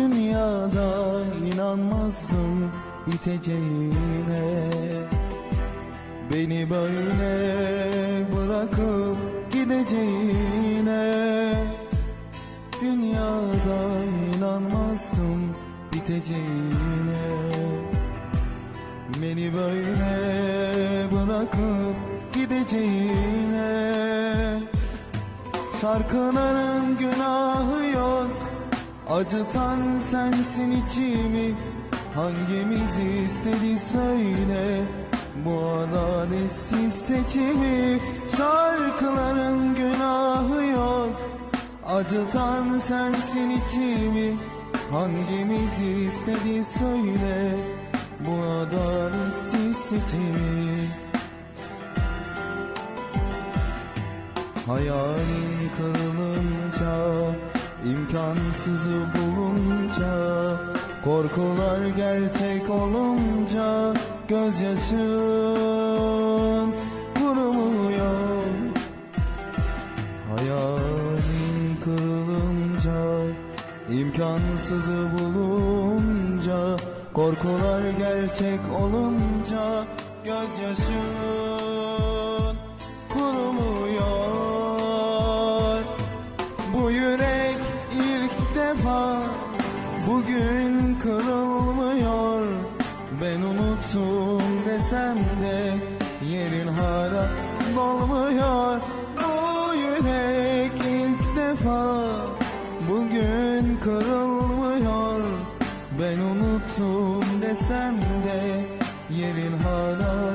dünyada inanmazsın biteceğine Beni böyle bırakıp gideceğine. Dünyada inanmazsın biteceğine Beni böyle bırakıp gideceğine. Şarkının günahı yok. Acıtan sensin içimi. Hangimizi istedi söyle. Bu adaletsiz seçimi? Şarkıların günahı yok. Acıtan sensin içimi. Hangimizi istedi söyle. Bu adaletsiz seçimi? Hayalin kırılınca imkansızı bulunca Korkular gerçek olunca Gözyaşın kurumuyor Hayalin kırılınca imkansızı bulunca Korkular gerçek olunca Gözyaşın bugün kırılmıyor. Ben unuttum desem de yerin hala dolmuyor. Bu yürek ilk defa bugün kırılmıyor. Ben unuttum desem de yerin hala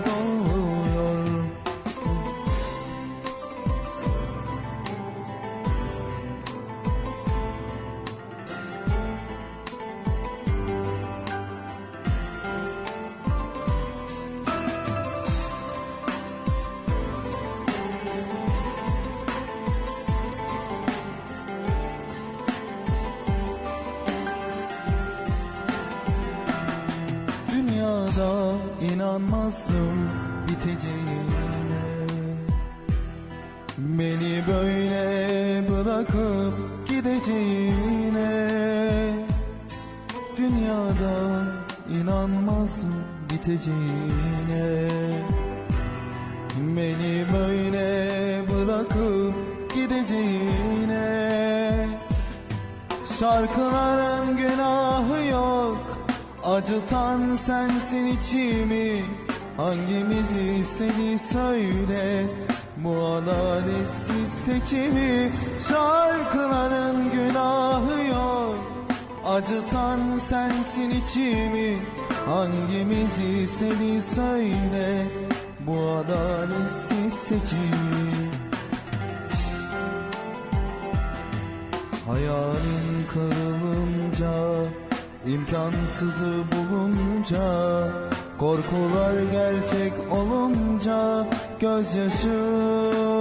inanmazdım biteceğine. Beni böyle bırakıp gideceğine. Dünyada inanmazdım biteceğine. Beni böyle bırakıp gideceğine. Şarkıların günahı yok Acıtan sensin içimi. Hangimizi istedi söyle. Bu adaletsiz seçimi. Şarkıların günahı yok. Acıtan sensin içimi. Hangimizi istedi söyle. Bu adaletsiz seçimi. Hayalin kırılınca imkansızı bulunca Korkular gerçek olunca Gözyaşın